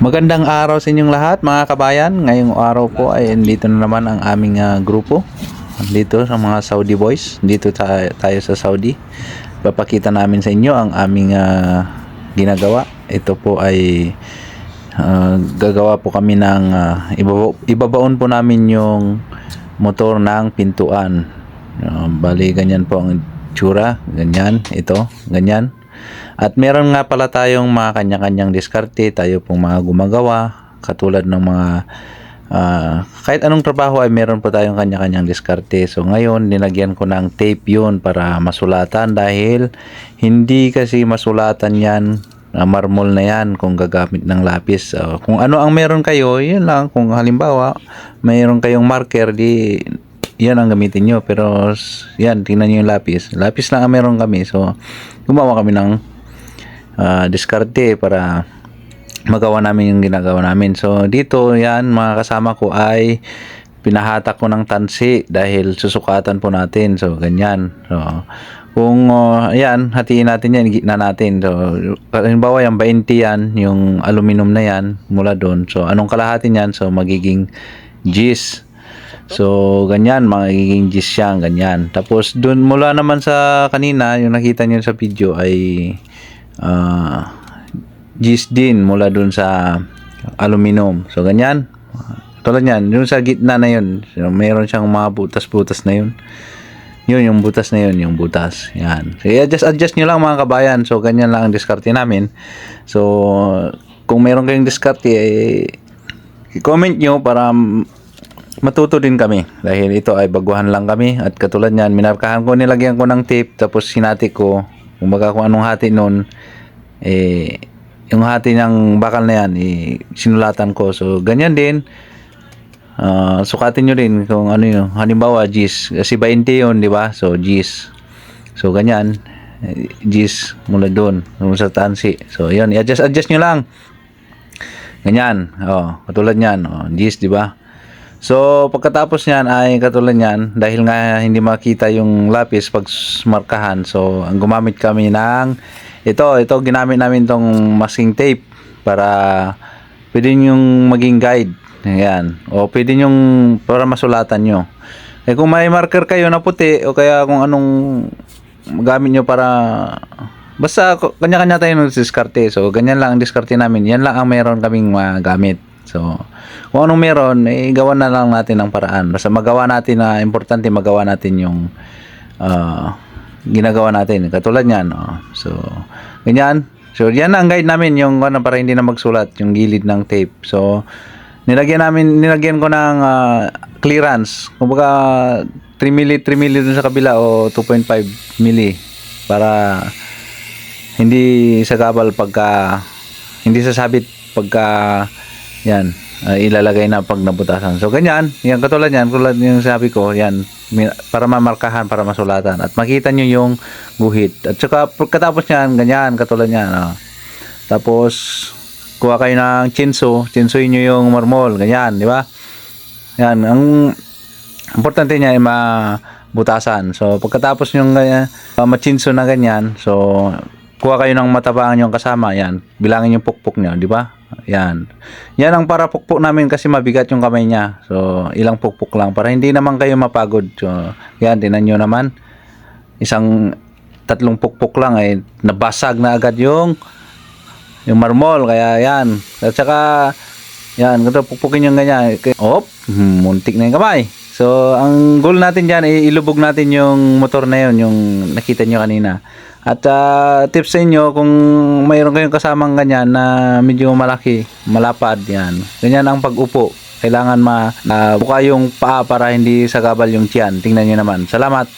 Magandang araw sa inyong lahat mga kabayan. Ngayong araw po ay dito na naman ang aming ah, grupo. Dito sa mga Saudi boys. Dito tayo, tayo sa Saudi. Papakita namin sa inyo ang aming ah, ginagawa. Ito po ay ah, gagawa po kami ng ah, ibaba- ibabaon po namin yung motor ng pintuan. Ah, bali ganyan po ang tsura. Ganyan. Ito. Ganyan. At meron nga pala tayong mga kanya-kanyang diskarte, tayo pong mga gumagawa, katulad ng mga ah, kahit anong trabaho ay meron po tayong kanya-kanyang diskarte. So ngayon, nilagyan ko ng tape yun para masulatan dahil hindi kasi masulatan yan, ah, marmol na yan kung gagamit ng lapis. So, kung ano ang meron kayo, yun lang. Kung halimbawa, mayroon kayong marker, di yan ang gamitin nyo. Pero, yan, tingnan nyo yung lapis. Lapis lang ang meron kami. So, gumawa kami ng ah, diskarte para magawa namin yung ginagawa namin. So, dito, yan, mga kasama ko ay pinahatak ko ng tansi dahil susukatan po natin. So, ganyan. So, kung, uh, yan, hatiin natin yan, gitna natin. So, halimbawa, yung 20 yan, yung aluminum na yan, mula doon. So, anong kalahati niyan? So, magiging G's. So, ganyan, magiging G's siya, ganyan. Tapos, doon mula naman sa kanina, yung nakita niyo sa video ay ah G's din mula doon sa aluminum. So, ganyan. Tulad yan, yung sa gitna na yun, mayroon siyang mga butas-butas na yun. Yun, yung butas na yun, yung butas. Yan. So, i-adjust, adjust nyo lang mga kabayan. So, ganyan lang ang diskarte namin. So, kung meron kayong diskarte, eh, i-comment nyo para matuto din kami. Dahil ito ay baguhan lang kami. At katulad niyan, minarkahan ko, nilagyan ko ng tape, tapos sinati ko, kumbaga kung anong hati nun, eh, yung hati ng bakal na yan, eh, sinulatan ko. So, ganyan din. Ah, sukatin nyo rin kung ano yun. Halimbawa, G's. Kasi 20 yun, di ba? So, G's. So, ganyan. Eh, G's mula doon. Sa tansi. So, yun. I-adjust, adjust nyo lang. Ganyan. Oh, katulad niyan. Oh, G's, di ba? So, pagkatapos niyan ay katulad niyan, dahil nga hindi makita yung lapis pag markahan, so, ang gumamit kami ng ito, ito ginamit namin tong masking tape para pwede yung maging guide. Ayan. O pwede yung para masulatan nyo. Eh kung may marker kayo na puti o kaya kung anong gamit nyo para basta kanya-kanya tayo ng diskarte. So ganyan lang ang diskarte namin. Yan lang ang meron kaming magamit. So kung anong meron, eh, gawan na lang natin ng paraan. Basta magawa natin na importante magawa natin yung ah, ginagawa natin. Katulad niyan. Oh. So ganyan. So yan ang guide namin yung ano para hindi na magsulat yung gilid ng tape. So nilagyan namin nilagyan ko ng ah, clearance. Kumbaga 3 milli 3 milli dun sa kabila o 2.5 milli para hindi sagabal pagka hindi sasabit pagka yan ah, ilalagay na pag nabutasan. So ganyan, yan katulad yan, katulad yung sabi ko, yan para mamarkahan, para masulatan at makita nyo yung guhit. At saka pagkatapos niyan, ganyan katulad yan. ah. Tapos kuha kayo ng chinso, chinsoy nyo yung marmol, ganyan, di ba? Yan, ang importante niya ay mabutasan. So, pagkatapos yung ganyan, uh, machinso na ganyan, so, kuha kayo ng matabangan yung kasama, yan, bilangin yung pukpok nyo, di ba? Yan. Yan ang para pukpok namin kasi mabigat yung kamay niya. So, ilang pukpok lang para hindi naman kayo mapagod. So, yan, tinan nyo naman. Isang tatlong pukpok lang ay nabasag na agad yung yung marmol kaya yan at saka yan ganito pukpukin yung ganyan. Op hmm, muntik na yung kamay. So ang goal natin dyan ilubog natin yung motor na yun yung nakita nyo kanina. At ah, tips sa inyo kung mayroon kayong kasamang ganyan na medyo malaki malapad yan. Ganyan ang pag-upo. Kailangan ma uh, buka yung paa para hindi sagabal yung tiyan. Tingnan nyo naman. Salamat